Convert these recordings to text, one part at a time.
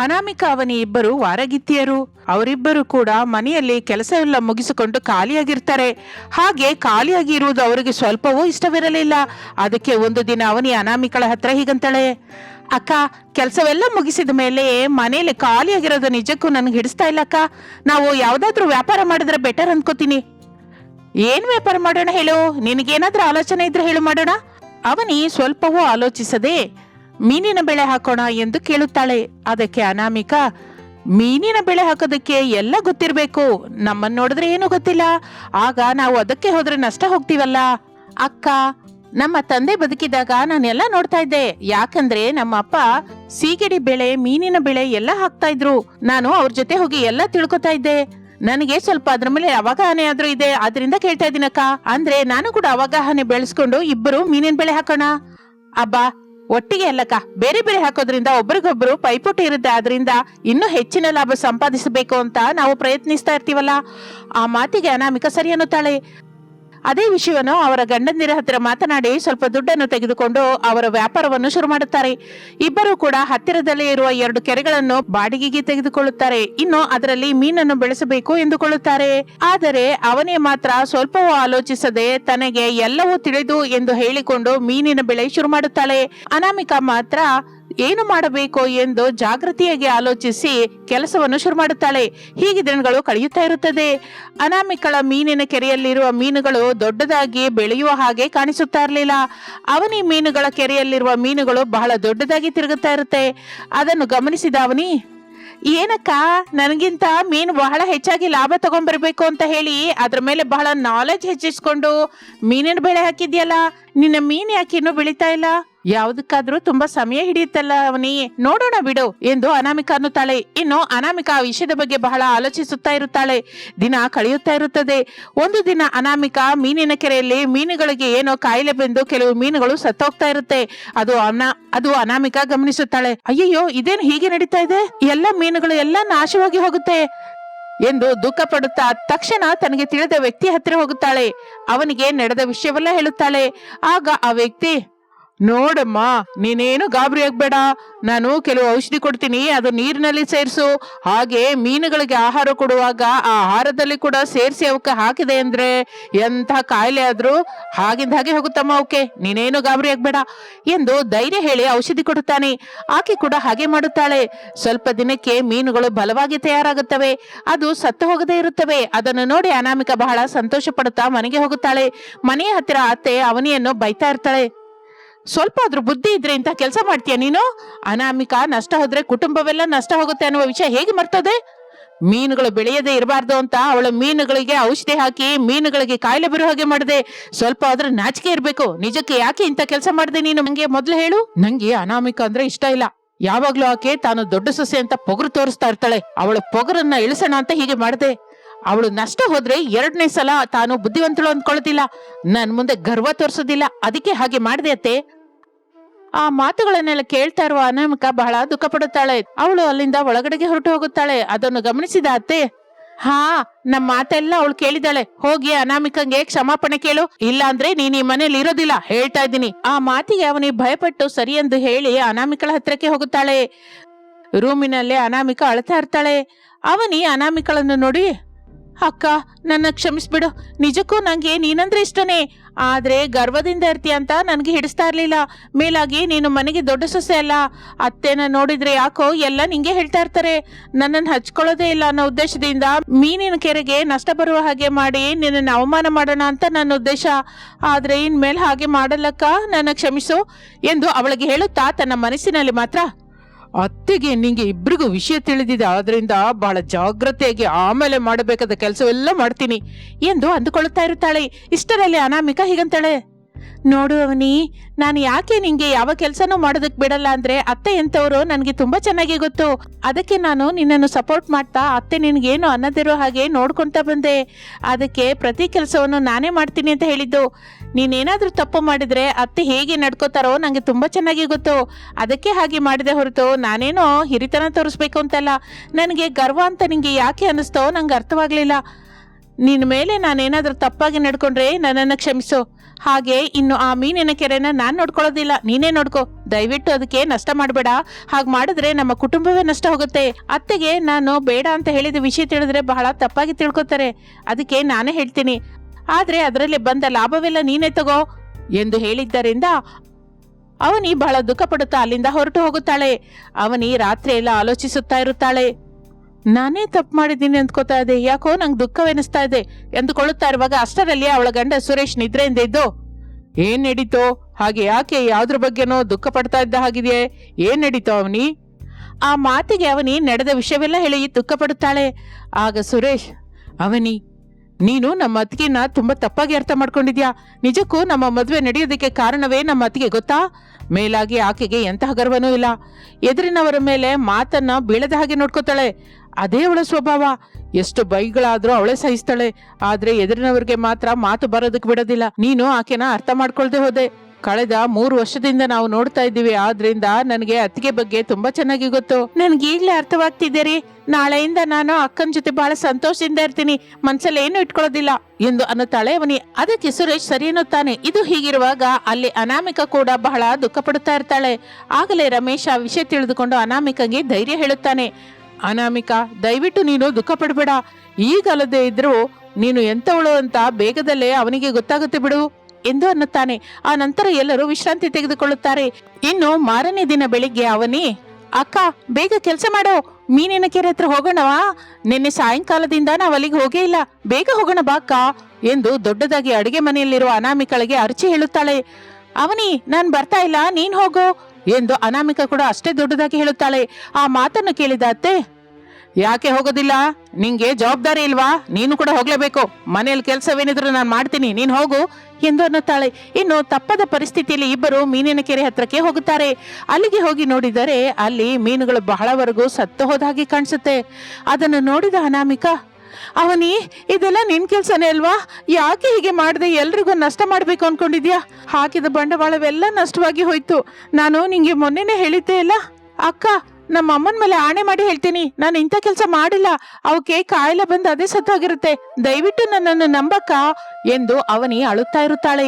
ಅನಾಮಿಕ ಅವನಿ ಇಬ್ಬರು ವಾರಗಿತ್ತಿಯರು. ಅವರಿಬ್ಬರು ಕೂಡ ಮನೆಯಲ್ಲಿ ಕೆಲಸ ಎಲ್ಲ ಮುಗಿಸಿಕೊಂಡು ಖಾಲಿಯಾಗಿರ್ತಾರೆ. ಹಾಗೆ ಖಾಲಿಯಾಗಿ ಇರುವುದು ಅವರಿಗೆ ಸ್ವಲ್ಪವೂ ಇಷ್ಟವಿರಲಿಲ್ಲ. ಅದಕ್ಕೆ ಒಂದು ದಿನ ಅವನಿ ಅನಾಮಿಕಳ ಹತ್ರ ಹೀಗಂತಾಳೆ, ಅಕ್ಕ, ಕೆಲಸವೆಲ್ಲ ಮುಗಿಸಿದ ಮೇಲೆ ಮನೆಯಲ್ಲಿ ಖಾಲಿಯಾಗಿರೋದು ನಿಜಕ್ಕೂ ನನಗೆ ಹಿಡಿಸ್ತಾ ಇಲ್ಲ, ಅಕ್ಕ. ನಾವು ಯಾವುದಾದ್ರೂ ವ್ಯಾಪಾರ ಮಾಡಿದ್ರೆ ಬೆಟರ್ ಅನ್ಕೋತೀನಿ. ಏನ್ ವ್ಯಾಪಾರ ಮಾಡೋಣ ಹೇಳು? ನಿನಗೇನಾದ್ರೂ ಆಲೋಚನೆ ಇದ್ರೆ ಹೇಳು ಮಾಡೋಣ. ಅವನಿ ಸ್ವಲ್ಪವೂ ಆಲೋಚಿಸದೆ ಮೀನಿನ ಬೆಳೆ ಹಾಕೋಣ ಎಂದು ಕೇಳುತ್ತಾಳೆ. ಅದಕ್ಕೆ ಅನಾಮಿಕ, ಮೀನಿನ ಬೆಳೆ ಹಾಕೋದಕ್ಕೆ ಎಲ್ಲ ಗೊತ್ತಿರ್ಬೇಕು. ನಮ್ಮನ್ನ ನೋಡಿದ್ರೆ ಏನು ಗೊತ್ತಿಲ್ಲ. ಆಗ ನಾವು ಅದಕ್ಕೆ ಹೋದ್ರೆ ನಷ್ಟ ಹೋಗ್ತೀವಲ್ಲ? ಅಕ್ಕ, ನಮ್ಮ ತಂದೆ ಬದುಕಿದಾಗ ನಾನೆಲ್ಲ ನೋಡ್ತಾ ಇದ್ದೆ. ಯಾಕಂದ್ರೆ ನಮ್ಮ ಅಪ್ಪ ಸೀಗಡಿ ಬೆಳೆ, ಮೀನಿನ ಬೆಳೆ ಎಲ್ಲ ಹಾಕ್ತಾ ಇದ್ರು. ನಾನು ಅವ್ರ ಜೊತೆ ಹೋಗಿ ಎಲ್ಲ ತಿಳ್ಕೊತಾ ಇದ್ದೆ. ನನಗೆ ಸ್ವಲ್ಪ ಅದ್ರ ಮೇಲೆ ಅವಗಾಹನೆ ಆದ್ರೂ ಇದೆ. ಅದರಿಂದ ಕೇಳ್ತಾ ಇದ್ದೀನಕ್ಕ. ಅಂದ್ರೆ ನಾನು ಕೂಡ ಅವಗಾಹನೆ ಬೆಳೆಸ್ಕೊಂಡು ಇಬ್ಬರು ಮೀನಿನ ಬೆಳೆ ಹಾಕೋಣ. ಅಬ್ಬಾ ಒಟ್ಟಿಗೆ ಅಲ್ಲಕ್ಕ, ಬೇರೆ ಬೇರೆ ಹಾಕೋದ್ರಿಂದ ಒಬ್ರಿಗೊಬ್ರು ಪೈಪೋಟಿ ಇರುತ್ತೆ, ಆದ್ರಿಂದ ಇನ್ನೂ ಹೆಚ್ಚಿನ ಲಾಭ ಸಂಪಾದಿಸಬೇಕು ಅಂತ ನಾವು ಪ್ರಯತ್ನಿಸ್ತಾ ಇರ್ತೀವಲ್ಲ? ಆ ಮಾತಿಗೆ ಅನಾಮಿಕ ಸರಿ ಅನ್ನುತ್ತಾಳೆ. ಅದೇ ವಿಷಯವನ್ನು ಅವರ ಗಂಡಂದಿರ ಹತ್ತಿರ ಮಾತನಾಡಿ ಸ್ವಲ್ಪ ದುಡ್ಡನ್ನು ತೆಗೆದುಕೊಂಡು ಅವರ ವ್ಯಾಪಾರವನ್ನು ಶುರು ಮಾಡುತ್ತಾರೆ. ಇಬ್ಬರು ಕೂಡ ಹತ್ತಿರದಲ್ಲಿ ಇರುವ ಎರಡು ಕೆರೆಗಳನ್ನು ಬಾಡಿಗೆಗೆ ತೆಗೆದುಕೊಳ್ಳುತ್ತಾರೆ. ಇನ್ನು ಅದರಲ್ಲಿ ಮೀನನ್ನು ಬೆಳೆಸಬೇಕು ಎಂದುಕೊಳ್ಳುತ್ತಾರೆ. ಆದರೆ ಅವನೇ ಮಾತ್ರ ಸ್ವಲ್ಪವೂ ಆಲೋಚಿಸದೆ ತನಗೆ ಎಲ್ಲವೂ ತಿಳಿದು ಎಂದು ಹೇಳಿಕೊಂಡು ಮೀನಿನ ಬೆಳೆ ಶುರು ಮಾಡುತ್ತಾಳೆ. ಅನಾಮಿಕಾ ಮಾತ್ರ ಏನು ಮಾಡಬೇಕು ಎಂದು ಜಾಗೃತಿಯಾಗಿ ಆಲೋಚಿಸಿ ಕೆಲಸವನ್ನು ಶುರು ಮಾಡುತ್ತಾಳೆ. ಹೀಗೆ ದಿನಗಳು ಕಳೆಯುತ್ತಾ ಇರುತ್ತದೆ. ಅನಾಮಿಕಳ ಮೀನಿನ ಕೆರೆಯಲ್ಲಿರುವ ಮೀನುಗಳು ದೊಡ್ಡದಾಗಿ ಬೆಳೆಯುವ ಹಾಗೆ ಕಾಣಿಸುತ್ತಾ ಇರಲಿಲ್ಲ. ಅವನಿ ಮೀನುಗಳ ಕೆರೆಯಲ್ಲಿರುವ ಮೀನುಗಳು ಬಹಳ ದೊಡ್ಡದಾಗಿ ತಿರುಗುತ್ತಾ ಇರುತ್ತೆ. ಅದನ್ನು ಗಮನಿಸಿದ ಅವನಿ, ಏನಕ್ಕ, ನನಗಿಂತ ಮೀನು ಬಹಳ ಹೆಚ್ಚಾಗಿ ಲಾಭ ತಗೊಂಡ್ಬರ್ಬೇಕು ಅಂತ ಹೇಳಿ ಅದ್ರ ಮೇಲೆ ಬಹಳ ನಾಲೆಜ್ ಹೆಚ್ಚಿಸ್ಕೊಂಡು ಮೀನಿನ ಬೆಳೆ ಹಾಕಿದ್ಯಲ್ಲ. ನಿನ್ನ ಮೀನು ಯಾಕೆ ಇನ್ನೂ ಬೆಳೀತಾ ಇಲ್ಲ? ಯಾವ್ದಕ್ಕಾದ್ರೂ ತುಂಬಾ ಸಮಯ ಹಿಡಿಯುತ್ತಲ್ಲ ಅವನಿ. ನೋಡೋಣ ಬಿಡು ಎಂದು ಅನಾಮಿಕ ಅನ್ನುತ್ತಾಳೆ ಇನ್ನು ಅನಾಮಿಕ ಆ ವಿಷಯದ ಬಗ್ಗೆ ಬಹಳ ಆಲೋಚಿಸುತ್ತಾ ಇರುತ್ತಾಳೆ. ದಿನ ಕಳೆಯುತ್ತಾ ಇರುತ್ತದೆ. ಒಂದು ದಿನ ಅನಾಮಿಕ ಮೀನಿನ ಕೆರೆಯಲ್ಲಿ ಮೀನುಗಳಿಗೆ ಏನೋ ಕಾಯಿಲೆ ಬಂದು ಕೆಲವು ಮೀನುಗಳು ಸತ್ತೋಗ್ತಾ ಇರುತ್ತೆ. ಅದು ಅನಾ, ಅದು ಅನಾಮಿಕ ಗಮನಿಸುತ್ತಾಳೆ. ಅಯ್ಯಯ್ಯೋ, ಇದೇನು ಹೀಗೆ ನಡೀತಾ ಇದೆ? ಎಲ್ಲ ಮೀನುಗಳು ಎಲ್ಲ ನಾಶವಾಗಿ ಹೋಗುತ್ತೆ ಎಂದು ದುಃಖ ಪಡುತ್ತಾ ತಕ್ಷಣ ತನಗೆ ತಿಳಿದ ವ್ಯಕ್ತಿ ಹತ್ತಿರ ಹೋಗುತ್ತಾಳೆ. ಅವನಿಗೆ ನಡೆದ ವಿಷಯವೆಲ್ಲ ಹೇಳುತ್ತಾಳೆ. ಆಗ ಆ ವ್ಯಕ್ತಿ ನೋಡಮ್ಮ, ನೀನೇನು ಗಾಬರಿ ಆಗ್ಬೇಡ. ನಾನು ಕೆಲವು ಔಷಧಿ ಕೊಡ್ತೀನಿ, ಅದು ನೀರಿನಲ್ಲಿ ಸೇರಿಸು. ಹಾಗೆ ಮೀನುಗಳಿಗೆ ಆಹಾರ ಕೊಡುವಾಗ ಆ ಆಹಾರದಲ್ಲಿ ಕೂಡ ಸೇರಿಸಿ ಅವಕ್ಕೆ ಹಾಕಿದೆ ಅಂದ್ರೆ ಎಂಥ ಕಾಯಿಲೆ ಆದ್ರೂ ಹಾಗಿಂದ ಹಾಗೆ ಹೋಗುತ್ತಮ್ಮ ಅವಕ್ಕೆ. ನೀನೇನು ಗಾಬರಿ ಆಗ್ಬೇಡ. ಎಂದು ಧೈರ್ಯ ಹೇಳಿ ಔಷಧಿ ಕೊಡುತ್ತಾನೆ. ಆಕೆ ಕೂಡ ಹಾಗೆ ಮಾಡುತ್ತಾಳೆ. ಸ್ವಲ್ಪ ದಿನಕ್ಕೆ ಮೀನುಗಳು ಬಲವಾಗಿ ತಯಾರಾಗುತ್ತವೆ. ಅದು ಸತ್ತು ಹೋಗದೇ ಇರುತ್ತವೆ. ಅದನ್ನು ನೋಡಿ ಅನಾಮಿಕ ಬಹಳ ಸಂತೋಷ ಪಡುತ್ತಾ ಮನೆಗೆ ಹೋಗುತ್ತಾಳೆ. ಮನೆಯ ಹತ್ತಿರ ಅತ್ತೆ ಅವನಿಯನ್ನು ಬೈತಾ ಇರ್ತಾಳೆ. ಸ್ವಲ್ಪ ಆದ್ರೂ ಬುದ್ಧಿ ಇದ್ರೆ ಇಂಥ ಕೆಲಸ ಮಾಡ್ತೀಯ ನೀನು? ಅನಾಮಿಕ, ನಷ್ಟ ಹೋದ್ರೆ ಕುಟುಂಬವೆಲ್ಲ ನಷ್ಟ ಹೋಗುತ್ತೆ ಅನ್ನುವ ವಿಷಯ ಹೇಗೆ ಮರ್ತದೆ? ಮೀನುಗಳು ಬೆಳೆಯದೇ ಇರಬಾರ್ದು ಅಂತ ಅವಳು ಮೀನುಗಳಿಗೆ ಔಷಧಿ ಹಾಕಿ ಮೀನುಗಳಿಗೆ ಕಾಯಿಲೆ ಬರೋ ಹಾಗೆ ಮಾಡಿದೆ. ಸ್ವಲ್ಪ ಆದ್ರೂ ನಾಚಿಕೆ ಇರಬೇಕು. ನಿಜಕ್ಕೆ ಯಾಕೆ ಇಂಥ ಕೆಲಸ ಮಾಡಿದೆ ನೀನು? ನಂಗೆ ಮೊದ್ಲು ಹೇಳು. ನಂಗೆ ಅನಾಮಿಕ ಅಂದ್ರೆ ಇಷ್ಟ ಇಲ್ಲ. ಯಾವಾಗ್ಲೂ ಆಕೆ ತಾನು ದೊಡ್ಡ ಸೊಸೆ ಅಂತ ಪೊಗರು ತೋರಿಸ್ತಾ ಇರ್ತಾಳೆ. ಅವಳ ಪೊಗರನ್ನ ಇಳಿಸೋಣ ಅಂತ ಹೀಗೆ ಮಾಡಿದೆ. ಅವಳು ನಷ್ಟ ಹೋದ್ರೆ ಎರಡನೇ ಸಲ ತಾನು ಬುದ್ಧಿವಂತಳು ಅಂದ್ಕೊಳ್ಳೋದಿಲ್ಲ ನನ್ ಮುಂದೆ ಗರ್ವ ತೋರಿಸೋದಿಲ್ಲ. ಅದಕ್ಕೆ ಹಾಗೆ ಮಾಡಿದೆ ಅತ್ತೆ. ಆ ಮಾತುಗಳನ್ನೆಲ್ಲ ಕೇಳ್ತಾ ಇರುವ ಅನಾಮಿಕ ಬಹಳ ದುಃಖ ಪಡುತ್ತಾಳೆ. ಅವಳು ಅಲ್ಲಿಂದ ಒಳಗಡೆಗೆ ಹೊರಟು ಹೋಗುತ್ತಾಳೆ. ಅದನ್ನು ಗಮನಿಸಿದ ಅತ್ತೆ, ಹಾ ನಮ್ಮ ಮಾತೆಲ್ಲ ಅವಳು ಕೇಳಿದಾಳೆ ಹೋಗಿ ಅನಾಮಿಕಂಗೆ ಕ್ಷಮಾಪಣೆ ಕೇಳು. ಇಲ್ಲ ಅಂದ್ರೆ ನೀನ್ ಈ ಮನೇಲಿ ಇರೋದಿಲ್ಲ. ಹೇಳ್ತಾ ಇದ್ದೀನಿ. ಆ ಮಾತಿಗೆ ಅವನಿಗೆ ಭಯಪಟ್ಟು ಸರಿ ಎಂದು ಹೇಳಿ ಅನಾಮಿಕಳ ಹತ್ರಕ್ಕೆ ಹೋಗುತ್ತಾಳೆ. ರೂಮಿನಲ್ಲಿ ಅನಾಮಿಕ ಅಳ್ತಾ ಇರ್ತಾಳೆ. ಅವನಿ ಅನಾಮಿಕಳನ್ನು ನೋಡಿ ಅಕ್ಕ, ನನ್ನ ಕ್ಷಮಿಸ್ಬಿಡು. ನಿಜಕ್ಕೂ ನನಗೆ ನೀನಂದ್ರೆ ಇಷ್ಟನೇ. ಆದರೆ ಗರ್ವದಿಂದ ಇರ್ತೀಯ ಅಂತ ನನಗೆ ಹಿಡಿಸ್ತಾ ಇರಲಿಲ್ಲ. ಮೇಲಾಗಿ ನೀನು ಮನೆಗೆ ದೊಡ್ಡ ಸೊಸೆ ಅಲ್ಲ. ಅತ್ತೆನ ನೋಡಿದ್ರೆ ಯಾಕೋ ಎಲ್ಲ ನಿಂಗೆ ಹೇಳ್ತಾ ಇರ್ತಾರೆ. ನನ್ನನ್ನು ಹಚ್ಕೊಳ್ಳೋದೇ ಇಲ್ಲ ಅನ್ನೋ ಉದ್ದೇಶದಿಂದ ಮೀನಿನ ಕೆರೆಗೆ ನಷ್ಟ ಬರುವ ಹಾಗೆ ಮಾಡಿ ನಿನ್ನನ್ನು ಅವಮಾನ ಮಾಡೋಣ ಅಂತ ನನ್ನ ಉದ್ದೇಶ. ಆದರೆ ಇನ್ಮೇಲೆ ಹಾಗೆ ಮಾಡಲ್ಲಕ್ಕ, ನನ್ನ ಕ್ಷಮಿಸು ಎಂದು ಅವಳಿಗೆ ಹೇಳುತ್ತಾ ತನ್ನ ಮನಸ್ಸಿನಲ್ಲಿ ಮಾತ್ರ ಅತ್ತೆಗೆ ನಿಂಗೆ ಇಬ್ಬರಿಗೂ ವಿಷಯ ತಿಳಿದಿದೆ, ಆದ್ರಿಂದ ಬಹಳ ಜಾಗ್ರತೆಯಾಗಿ ಆಮೇಲೆ ಮಾಡಬೇಕಾದ ಕೆಲಸವೆಲ್ಲ ಮಾಡ್ತೀನಿ ಎಂದು ಅಂದುಕೊಳ್ಳುತ್ತಾ ಇರುತ್ತಾಳೆ. ಇಷ್ಟರಲ್ಲಿ ಅನಾಮಿಕ ಹೀಗಂತಾಳೆ, ನೋಡು ಅವನಿ, ನಾನು ಯಾಕೆ ನಿಂಗೆ ಯಾವ ಕೆಲಸನೂ ಮಾಡೋದಕ್ಕೆ ಬಿಡಲ್ಲ ಅಂದ್ರೆ ಅತ್ತೆ ಎಂತವ್ರು ನನಗೆ ತುಂಬಾ ಚೆನ್ನಾಗಿ ಗೊತ್ತು. ಅದಕ್ಕೆ ನಾನು ನಿನ್ನನ್ನು ಸಪೋರ್ಟ್ ಮಾಡ್ತಾ ಅತ್ತೆ ನಿನಗೇನು ಅನ್ನದಿರೋ ಹಾಗೆ ನೋಡ್ಕೊಂತ ಬಂದೆ. ಅದಕ್ಕೆ ಪ್ರತಿ ಕೆಲಸವನ್ನು ನಾನೇ ಮಾಡ್ತೀನಿ ಅಂತ ಹೇಳಿದ್ದು. ನೀನೇನಾದ್ರೂ ತಪ್ಪು ಮಾಡಿದ್ರೆ ಅತ್ತೆ ಹೇಗೆ ನಡ್ಕೋತಾರೋ ನನಗೆ ತುಂಬಾ ಚೆನ್ನಾಗಿ ಗೊತ್ತು. ಅದಕ್ಕೆ ಹಾಗೆ ಮಾಡಿದೆ ಹೊರತು ನಾನೇನೋ ಹಿರಿತನ ತೋರಿಸ್ಬೇಕು ಅಂತಲ್ಲ. ನನಗೆ ಗರ್ವ ಅಂತ ನಿಂಗೆ ಯಾಕೆ ಅನ್ನಿಸ್ತೋ ನಂಗೆ ಅರ್ಥವಾಗಲಿಲ್ಲ. ನಿನ್ನ ಮೇಲೆ ನಾನೇನಾದರೂ ತಪ್ಪಾಗಿ ನಡ್ಕೊಂಡ್ರೆ ನನ್ನನ್ನು ಕ್ಷಮಿಸು. ಹಾಗೆ ಇನ್ನು ಆ ಮೀನಿನ ಕೆರೆನ ನಾನು ನೋಡ್ಕೊಳ್ಳೋದಿಲ್ಲ. ನೀನೇ ನೋಡ್ಕೋ. ದಯವಿಟ್ಟು ಅದಕ್ಕೆ ನಷ್ಟ ಮಾಡಬೇಡ. ಹಾಗೆ ಮಾಡಿದ್ರೆ ನಮ್ಮ ಕುಟುಂಬವೇ ನಷ್ಟ ಹೋಗುತ್ತೆ. ಅತ್ತೆಗೆ ನಾನು ಬೇಡ ಅಂತ ಹೇಳಿದ ವಿಷಯ ತಿಳಿದ್ರೆ ಬಹಳ ತಪ್ಪಾಗಿ ತಿಳ್ಕೊತಾರೆ. ಅದಕ್ಕೆ ನಾನೇ ಹೇಳ್ತೀನಿ. ಆದ್ರೆ ಅದರಲ್ಲಿ ಬಂದ ಲಾಭವೆಲ್ಲ ನೀನೇ ತಗೋ ಎಂದು ಹೇಳಿದ್ದರಿಂದ ಅವನಿ ಬಹಳ ದುಃಖ ಪಡುತ್ತಾ ಅಲ್ಲಿಂದ ಹೊರಟು ಹೋಗುತ್ತಾಳೆ. ಅವನಿ ರಾತ್ರಿ ಎಲ್ಲ ಆಲೋಚಿಸುತ್ತಾ ಇರುತ್ತಾಳೆ. ನಾನೇ ತಪ್ಪು ಮಾಡಿದ್ದೀನಿ ಅಂದ್ಕೋತಾ ಇದೆ. ಯಾಕೋ ನಂಗೆ ದುಃಖವೆನಿಸ್ತಾ ಇದೆ ಎಂದುಕೊಳ್ಳುತ್ತಾ ಇರುವಾಗ ಅಷ್ಟರಲ್ಲಿ ಅವಳ ಗಂಡ ಸುರೇಶ್ ನಿದ್ರೆಯಿಂದ ಇದ್ದು, ಏನ್ ನಡೀತೋ? ಹಾಗೆ ಯಾಕೆ ಯಾವ್ದ್ರ ಬಗ್ಗೆನೋ ದುಃಖ ಪಡ್ತಾ ಇದ್ದ ಹಾಗಿದೆಯೇ? ಏನ್ ನಡೀತೋ ಅವನಿ? ಆ ಮಾತಿಗೆ ಅವನಿ ನಡೆದ ವಿಷಯವೆಲ್ಲ ಹೇಳಿ ದುಃಖ ಪಡುತ್ತಾಳೆ. ಆಗ ಸುರೇಶ್, ಅವನಿ ನೀನು ನಮ್ಮ ಅತ್ತಿಗೆನ ತುಂಬಾ ತಪ್ಪಾಗಿ ಅರ್ಥ ಮಾಡ್ಕೊಂಡಿದ್ಯಾ? ನಿಜಕ್ಕೂ ನಮ್ಮ ಮದುವೆ ನಡೆಯೋದಕ್ಕೆ ಕಾರಣವೇ ನಮ್ಮ ಅತ್ತಿಗೆ ಗೊತ್ತಾ? ಮೇಲಾಗಿ ಆಕೆಗೆ ಎಂತಹ ಗರ್ವನೂ ಇಲ್ಲ. ಎದುರಿನವರ ಮೇಲೆ ಮಾತನ್ನ ಬೀಳದ ಹಾಗೆ ನೋಡ್ಕೋತಾಳೆ. ಅದೇ ಅವಳ ಸ್ವಭಾವ. ಎಷ್ಟು ಬೈಗಳಾದ್ರೂ ಅವಳೇ ಸಹಿಸ್ತಾಳೆ. ಆದ್ರೆ ಎದುರಿನವ್ರಿಗೆ ಮಾತ್ರ ಮಾತು ಬರೋದಕ್ಕೆ ಬಿಡೋದಿಲ್ಲ. ನೀನು ಆಕೆನ ಅರ್ಥ ಮಾಡ್ಕೊಳ್ದೆ ಹೋದೆ. ಕಳೆದ ಮೂರು ವರ್ಷದಿಂದ ನಾವು ನೋಡ್ತಾ ಇದ್ದೀವಿ. ಆದ್ರಿಂದ ನನಗೆ ಅತ್ತಿಗೆ ಬಗ್ಗೆ ತುಂಬಾ ಚೆನ್ನಾಗಿ ಗೊತ್ತು. ನನ್ಗೆ ಈಗ್ಲೇ ಅರ್ಥವಾಗ್ತಿದ್ದೀರಿ ನಾಳೆಯಿಂದ ನಾನು ಅಕ್ಕನ ಜೊತೆ ಬಹಳ ಸಂತೋಷದಿಂದ ಇರ್ತೀನಿ. ಮನ್ಸಲ್ಲಿ ಏನು ಇಟ್ಕೊಳ್ಳೋದಿಲ್ಲ ಎಂದು ಅನ್ನುತ್ತಾಳೆ ಅವನಿ. ಅದಕ್ಕೆ ಸುರೇಶ್ ಸರಿ ಅನ್ನುತ್ತಾನೆ. ಇದು ಹೀಗಿರುವಾಗ ಅಲ್ಲಿ ಅನಾಮಿಕ ಕೂಡ ಬಹಳ ದುಃಖ ಪಡುತ್ತಾ ಇರ್ತಾಳೆ. ಆಗಲೇ ರಮೇಶ್ ಆ ವಿಷಯ ತಿಳಿದುಕೊಂಡು ಅನಾಮಿಕಗೆ ಧೈರ್ಯ ಹೇಳುತ್ತಾನೆ. ಅನಾಮಿಕ, ದಯವಿಟ್ಟು ನೀನು ದುಃಖ ಪಡಬೇಡ. ಈಗಲ್ಲದೆ ಇದ್ರೂ ನೀನು ಎಂತವಳು ಅಂತ ಬೇಗದಲ್ಲೇ ಅವನಿಗೆ ಗೊತ್ತಾಗುತ್ತೆ ಬಿಡು. ಎಂದು ಅನ್ನುತ್ತಾನೆ. ಆ ನಂತರ ಎಲ್ಲರೂ ವಿಶ್ರಾಂತಿ ತೆಗೆದುಕೊಳ್ಳುತ್ತಾರೆ. ಇನ್ನು ಮಾರನೇ ದಿನ ಬೆಳಿಗ್ಗೆ ಅವನಿ, ಅಕ್ಕ, ಬೇಗ ಕೆಲಸ ಮಾಡೋ. ಮೀನಿನ ಕೆರೆ ಹತ್ರ ಹೋಗೋಣವಾ? ನಿನ್ನೆ ಸಾಯಂಕಾಲದಿಂದ ನಾವು ಅಲ್ಲಿಗೆ ಹೋಗೇ ಇಲ್ಲ. ಬೇಗ ಹೋಗೋಣ ಬಾ ಅಕ್ಕ, ಎಂದು ದೊಡ್ಡದಾಗಿ ಅಡುಗೆ ಮನೆಯಲ್ಲಿರುವ ಅನಾಮಿಕಳಿಗೆ ಅರ್ಚಿ ಹೇಳುತ್ತಾಳೆ. ಅವನಿ, ನಾನ್ ಬರ್ತಾ ಇಲ್ಲ. ನೀನ್ ಹೋಗು, ಎಂದು ಅನಾಮಿಕ ಕೂಡ ಅಷ್ಟೇ ದೊಡ್ಡದಾಗಿ ಹೇಳುತ್ತಾಳೆ. ಆ ಮಾತನ್ನು ಕೇಳಿದ ಅತ್ತೆ ಯಾಕೆ ಹೋಗೋದಿಲ್ಲ? ನಿಂಗೆ ಜವಾಬ್ದಾರಿ ಇಲ್ವಾ? ನೀನು ಕೂಡ ಹೋಗ್ಲೇಬೇಕು. ಮನೆಯಲ್ಲಿ ಕೆಲಸವೇನಿದ್ರು ನಾನು ಮಾಡ್ತೀನಿ. ನೀನು ಹೋಗು. ಎಂದು ಅನ್ನುತ್ತಾಳೆ. ಇನ್ನು ತಪ್ಪದ ಪರಿಸ್ಥಿತಿಯಲ್ಲಿ ಇಬ್ಬರು ಮೀನಿನ ಕೆರೆ ಹತ್ರಕ್ಕೆ ಹೋಗುತ್ತಾರೆ. ಅಲ್ಲಿಗೆ ಹೋಗಿ ನೋಡಿದರೆ ಅಲ್ಲಿ ಮೀನುಗಳು ಬಹಳವರೆಗೂ ಸತ್ತು ಹೋದ ಕಾಣಿಸುತ್ತೆ. ಅದನ್ನು ನೋಡಿದ ಅನಾಮಿಕ, ಅವನಿ, ಇದೆಲ್ಲ ನಿನ್ ಕೆಲ್ಸನೇ ಅಲ್ವಾ? ಯಾಕೆ ಹೀಗೆ ಮಾಡದೆ? ಎಲ್ರಿಗೂ ನಷ್ಟ ಮಾಡ್ಬೇಕು ಅನ್ಕೊಂಡಿದ್ಯಾ? ಹಾಕಿದ ಬಂಡವಾಳವೆಲ್ಲ ನಷ್ಟವಾಗಿ ಹೋಯ್ತು. ನಾನು ನಿಂಗೆ ಮೊನ್ನೆನೆ ಹೇಳಿದ್ದೆ ಅಲ್ಲ? ಅಕ್ಕ ನಮ್ಮ ಅಮ್ಮನ ಮೇಲೆ ಆಣೆ ಮಾಡಿ ಹೇಳ್ತೀನಿ. ನಾನು ಇಂಥ ಕೆಲಸ ಮಾಡಿಲ್ಲ. ಅವಕ್ಕೆ ಕಾಯಿಲೆ ಬಂದು ಅದೇ ಸತ್ತೋಗಿರುತ್ತೆ. ದಯವಿಟ್ಟು ನನ್ನನ್ನು ನಂಬಕ್ಕ? ಎಂದು ಅವನಿ ಅಳುತ್ತಾ ಇರುತ್ತಾಳೆ.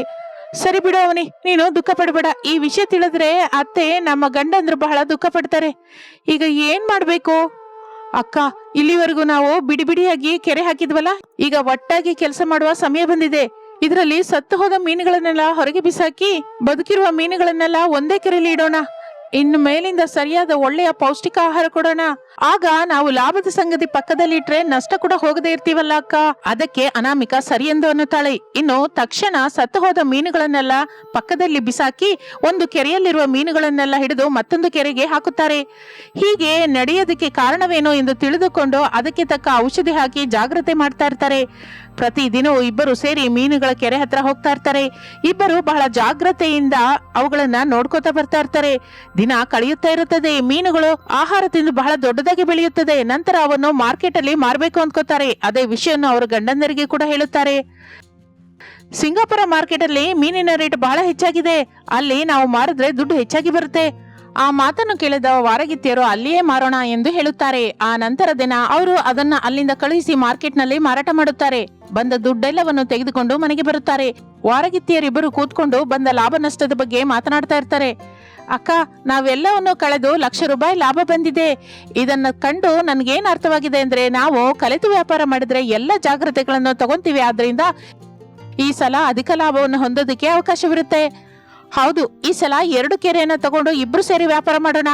ಸರಿ ಬಿಡು ಅವನಿ, ನೀನು ದುಃಖ ಪಡಬೇಡ. ಈ ವಿಷಯ ತಿಳಿದ್ರೆ ಅತ್ತೆ ನಮ್ಮ ಗಂಡಂದ್ರು ಬಹಳ ದುಃಖ ಪಡ್ತಾರೆ. ಈಗ ಏನ್ ಮಾಡ್ಬೇಕು? ಅಕ್ಕ, ಇಲ್ಲಿವರೆಗೂ ನಾವು ಬಿಡಿ ಬಿಡಿಯಾಗಿ ಕೆರೆ ಹಾಕಿದ್ವಲ್ಲ? ಈಗ ಒಟ್ಟಾಗಿ ಕೆಲಸ ಮಾಡುವ ಸಮಯ ಬಂದಿದೆ. ಇದರಲ್ಲಿ ಸತ್ತು ಹೋದ ಮೀನುಗಳನ್ನೆಲ್ಲ ಹೊರಗೆ ಬಿಸಾಕಿ, ಬದುಕಿರುವ ಮೀನುಗಳನ್ನೆಲ್ಲ ಒಂದೇ ಕೆರೆಯಲ್ಲಿ ಇಡೋಣ. ಇನ್ನು ಮೇಲಿಂದ ಸರಿಯಾದ ಒಳ್ಳೆಯ ಪೌಷ್ಟಿಕ ಆಹಾರ ಕೊಡೋಣ. ಆಗ ನಾವು ಲಾಭದ ಸಂಗತಿ ಪಕ್ಕದಲ್ಲಿ ಇಟ್ರೆ ನಷ್ಟ ಕೂಡ ಹೋಗದೆ ಇರ್ತೀವಲ್ಲ ಅಕ್ಕ? ಅದಕ್ಕೆ ಅನಾಮಿಕ ಸರಿ ಎಂದು ಅನ್ನುತ್ತಾಳೆ. ಇನ್ನು ತಕ್ಷಣ ಸತ್ತು ಹೋದ ಮೀನುಗಳನ್ನೆಲ್ಲ ಪಕ್ಕದಲ್ಲಿ ಬಿಸಾಕಿ ಒಂದು ಕೆರೆಯಲ್ಲಿರುವ ಮೀನುಗಳನ್ನೆಲ್ಲ ಹಿಡಿದು ಮತ್ತೊಂದು ಕೆರೆಗೆ ಹಾಕುತ್ತಾರೆ. ಹೀಗೆ ನಡೆಯೋದಕ್ಕೆ ಕಾರಣವೇನು ಎಂದು ತಿಳಿದುಕೊಂಡು ಅದಕ್ಕೆ ತಕ್ಕ ಔಷಧಿ ಹಾಕಿ ಜಾಗ್ರತೆ ಮಾಡ್ತಾ ಇರ್ತಾರೆ. ಪ್ರತಿದಿನವೂ ಇಬ್ಬರು ಸೇರಿ ಮೀನುಗಳ ಕೆರೆ ಹತ್ರ ಹೋಗ್ತಾ ಇರ್ತಾರೆ. ಇಬ್ಬರು ಬಹಳ ಜಾಗ್ರತೆಯಿಂದ ಅವುಗಳನ್ನ ನೋಡ್ಕೋತಾ ಬರ್ತಾ ಇರ್ತಾರೆ. ದಿನ ಕಳೆಯುತ್ತಾ ಇರುತ್ತದೆ. ಮೀನುಗಳು ಆಹಾರ ತಿಂದು ಬಹಳ ದೊಡ್ಡದಾಗಿ ಬೆಳೆಯುತ್ತದೆ. ನಂತರ ಅವನ್ನು ಮಾರ್ಕೆಟ್ ಅಲ್ಲಿ ಮಾರಬೇಕು ಅಂದ್ಕೋತಾರೆ. ಅದೇ ವಿಷಯವನ್ನು ಅವರ ಗಂಡಂದರಿಗೆ ಕೂಡ ಹೇಳುತ್ತಾರೆ. ಸಿಂಗಾಪುರ ಮಾರ್ಕೆಟ್ ಅಲ್ಲಿ ಮೀನಿನ ರೇಟ್ ಬಹಳ ಹೆಚ್ಚಾಗಿದೆ. ಅಲ್ಲಿ ನಾವು ಮಾರಿದ್ರೆ ದುಡ್ಡು ಹೆಚ್ಚಾಗಿ ಬರುತ್ತೆ. ಆ ಮಾತನ್ನು ಕೇಳಿದ ವಾರಗಿತ್ತಿಯರು, ಅಲ್ಲಿಯೇ ಮಾರೋಣ ಎಂದು ಹೇಳುತ್ತಾರೆ. ಆ ನಂತರ ದಿನ ಅವರು ಅದನ್ನ ಅಲ್ಲಿಂದ ಕಳುಹಿಸಿ ಮಾರ್ಕೆಟ್ನಲ್ಲಿ ಮಾರಾಟ ಮಾಡುತ್ತಾರೆ. ಬಂದ ದುಡ್ಡೆಲ್ಲವನ್ನು ತೆಗೆದುಕೊಂಡು ಮನೆಗೆ ಬರುತ್ತಾರೆ. ವಾರಗಿತ್ತಿಯರಿಬ್ಬರು ಕೂತ್ಕೊಂಡು ಬಂದ ಲಾಭ ನಷ್ಟದ ಬಗ್ಗೆ ಮಾತನಾಡ್ತಾ ಇರ್ತಾರೆ. ಅಕ್ಕ, ನಾವೆಲ್ಲವನ್ನು ಕಳೆದು ಲಕ್ಷ ರೂಪಾಯಿ ಲಾಭ ಬಂದಿದೆ. ಇದನ್ನ ಕಂಡು ನನ್ಗೇನ್ ಅರ್ಥವಾಗಿದೆ ಅಂದ್ರೆ ನಾವು ಕಲೆತು ವ್ಯಾಪಾರ ಮಾಡಿದ್ರೆ ಎಲ್ಲ ಜಾಗ್ರತೆಗಳನ್ನು ತಗೊಂತೀವಿ. ಆದ್ರಿಂದ ಈ ಸಲ ಅಧಿಕ ಲಾಭವನ್ನು ಹೊಂದೋದಕ್ಕೆ ಅವಕಾಶವಿರುತ್ತೆ. ಹೌದು ಈ ಸಲ ಎರಡು ಕೆರೆಯನ್ನ ತಗೊಂಡು ಇಬ್ರು ಸೇರಿ ವ್ಯಾಪಾರ ಮಾಡೋಣ.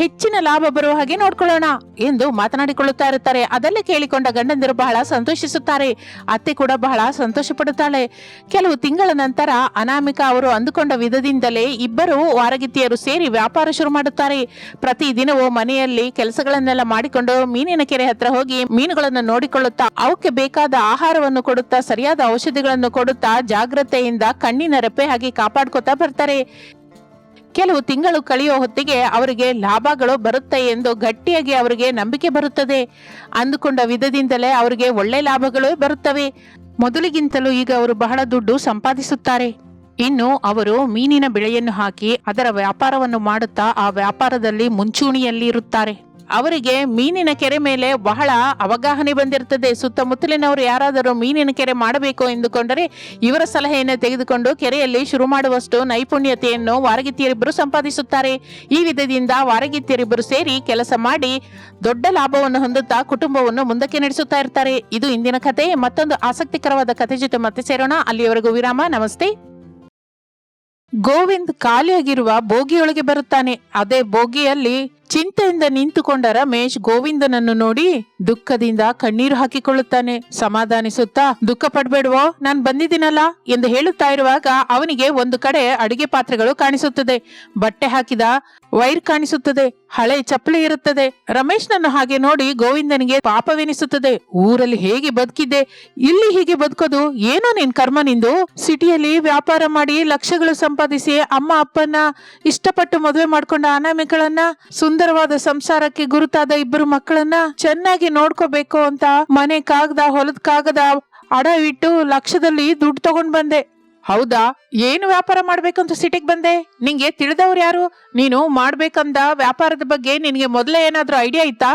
ಹೆಚ್ಚಿನ ಲಾಭ ಬರುವ ಹಾಗೆ ನೋಡ್ಕೊಳ್ಳೋಣ ಎಂದು ಮಾತನಾಡಿಕೊಳ್ಳುತ್ತಾ ಇರುತ್ತಾರೆ. ಅದಲ್ಲೇ ಕೇಳಿಕೊಂಡ ಗಂಡಂದಿರು ಬಹಳ ಸಂತೋಷಿಸುತ್ತಾರೆ. ಅತ್ತೆ ಕೂಡ ಬಹಳ ಸಂತೋಷ ಪಡುತ್ತಾಳೆ ಕೆಲವು ತಿಂಗಳ ನಂತರ ಅನಾಮಿಕ ಅವರು ಅಂದುಕೊಂಡ ವಿಧದಿಂದಲೇ ಇಬ್ಬರು ವಾರಗಿತ್ತಿಯರು ಸೇರಿ ವ್ಯಾಪಾರ ಶುರು ಮಾಡುತ್ತಾರೆ. ಪ್ರತಿ ದಿನವೂ ಮನೆಯಲ್ಲಿ ಕೆಲಸಗಳನ್ನೆಲ್ಲ ಮಾಡಿಕೊಂಡು ಮೀನಿನ ಕೆರೆ ಹತ್ರ ಹೋಗಿ ಮೀನುಗಳನ್ನು ನೋಡಿಕೊಳ್ಳುತ್ತಾ, ಅವಕ್ಕೆ ಬೇಕಾದ ಆಹಾರವನ್ನು ಕೊಡುತ್ತಾ, ಸರಿಯಾದ ಔಷಧಿಗಳನ್ನು ಕೊಡುತ್ತಾ ಜಾಗ್ರತೆಯಿಂದ ಕಣ್ಣಿನ ರೆಪ್ಪೆ ಹಾಗೆ ಕಾಪಾಡ್ಕೊತಾ ಬರ್ತಾರೆ. ಕೆಲವು ತಿಂಗಳು ಕಳೆಯೋ ಹೊತ್ತಿಗೆ ಅವರಿಗೆ ಲಾಭಗಳು ಬರುತ್ತೆ ಎಂದು ಗಟ್ಟಿಯಾಗಿ ಅವರಿಗೆ ನಂಬಿಕೆ ಬರುತ್ತದೆ. ಅಂದುಕೊಂಡ ವಿಧದಿಂದಲೇ ಅವರಿಗೆ ಒಳ್ಳೆ ಲಾಭಗಳು ಬರುತ್ತವೆ. ಮೊದಲಿಗಿಂತಲೂ ಈಗ ಅವರು ಬಹಳ ದುಡ್ಡು ಸಂಪಾದಿಸುತ್ತಾರೆ. ಇನ್ನು ಅವರು ಮೀನಿನ ಬೆಳೆಯನ್ನು ಹಾಕಿ ಅದರ ವ್ಯಾಪಾರವನ್ನು ಮಾಡುತ್ತಾ ಆ ವ್ಯಾಪಾರದಲ್ಲಿ ಮುಂಚೂಣಿಯಲ್ಲಿ ಇರುತ್ತಾರೆ ಅವರಿಗೆ ಮೀನಿನ ಕೆರೆ ಮೇಲೆ ಬಹಳ ಅವಗಾಹನೆ ಬಂದಿರುತ್ತದೆ. ಸುತ್ತಮುತ್ತಲಿನವರು ಯಾರಾದರೂ ಮೀನಿನ ಕೆರೆ ಮಾಡಬೇಕು ಎಂದುಕೊಂಡರೆ ಇವರ ಸಲಹೆಯನ್ನು ತೆಗೆದುಕೊಂಡು ಕೆರೆಯಲ್ಲಿ ಶುರು ಮಾಡುವಷ್ಟು ನೈಪುಣ್ಯತೆಯನ್ನು ವಾರಗಿತ್ತಿಯರಿಬ್ಬರು ಸಂಪಾದಿಸುತ್ತಾರೆ. ಈ ವಿಧದಿಂದ ವಾರಗಿತ್ತಿಯರಿಬ್ಬರು ಸೇರಿ ಕೆಲಸ ಮಾಡಿ ದೊಡ್ಡ ಲಾಭವನ್ನು ಹೊಂದುತ್ತಾ ಕುಟುಂಬವನ್ನು ಮುಂದಕ್ಕೆ ನಡೆಸುತ್ತಾ ಇರ್ತಾರೆ. ಇದು ಇಂದಿನ ಕಥೆ ಮತ್ತೊಂದು ಆಸಕ್ತಿಕರವಾದ ಕಥೆ ಜೊತೆ ಮತ್ತೆ ಸೇರೋಣ. ಅಲ್ಲಿಯವರೆಗೂ ವಿರಾಮ. ನಮಸ್ತೆ. ಗೋವಿಂದ್ ಖಾಲಿಯಾಗಿರುವ ಬೋಗಿಯೊಳಗೆ ಬರುತ್ತಾನೆ. ಅದೇ ಬೋಗಿಯಲ್ಲಿ ಚಿಂತೆಯಿಂದ ನಿಂತುಕೊಂಡ ರಮೇಶ್ ಗೋವಿಂದನನ್ನು ನೋಡಿ ದುಃಖದಿಂದ ಕಣ್ಣೀರು ಹಾಕಿಕೊಳ್ಳುತ್ತಾನೆ. ಸಮಾಧಾನಿಸುತ್ತಾ, ದುಃಖ ಪಡ್ಬೇಡ್ವೋ, ನಾನ್ ಬಂದಿದ್ದೀನಲ್ಲ ಎಂದು ಹೇಳುತ್ತಾ ಇರುವಾಗ ಅವನಿಗೆ ಒಂದು ಕಡೆ ಅಡಿಗೆ ಪಾತ್ರೆಗಳು ಕಾಣಿಸುತ್ತದೆ. ಬಟ್ಟೆ ಹಾಕಿದ ವೈರ್ ಕಾಣಿಸುತ್ತದೆ, ಹಳೆ ಚಪ್ಪಲಿ ಇರುತ್ತದೆ. ರಮೇಶ್ನನ್ನು ಹಾಗೆ ನೋಡಿ ಗೋವಿಂದನಿಗೆ ಪಾಪವೆನಿಸುತ್ತದೆ. ಊರಲ್ಲಿ ಹೇಗೆ ಬದುಕಿದ್ದೆ, ಇಲ್ಲಿ ಹೀಗೆ ಬದುಕೋದು, ಏನೋ ನಿನ್ ಕರ್ಮ ನಿಂದು. ಸಿಟಿಯಲ್ಲಿ ವ್ಯಾಪಾರ ಮಾಡಿ ಲಕ್ಷಗಳು ಸಂಪಾದಿಸಿ ಅಮ್ಮ ಅಪ್ಪನ ಇಷ್ಟಪಟ್ಟು ಮದುವೆ ಮಾಡ್ಕೊಂಡ ಅನಾಮಿಗಳನ್ನ ಸುಂದರವಾದ ಸಂಸಾರಕ್ಕೆ ಗುರುತಾದ ಇಬ್ಬರು ಮಕ್ಕಳನ್ನ ಚೆನ್ನಾಗಿ ನೋಡ್ಕೋಬೇಕು ಅಂತ ಮನೆ ಕಾಗದ, ಹೊಲದ ಕಾಗದ, ಅಡ ಇಟ್ಟು ಲಕ್ಷದಲ್ಲಿ ದುಡ್ಡು ತಗೊಂಡ್ ಬಂದೆ. ಹೌದಾ? ಏನು ವ್ಯಾಪಾರ ಮಾಡ್ಬೇಕಂತ ಸಿಟಿಗೆ ಬಂದೆ? ನಿಂಗೆ ತಿಳಿದವ್ರು ಯಾರು? ನೀನು ಮಾಡ್ಬೇಕಂದ ವ್ಯಾಪಾರದ ಬಗ್ಗೆ ನಿನಗೆ ಮೊದಲೇ ಏನಾದ್ರೂ ಐಡಿಯಾ ಇತ್ತಾ?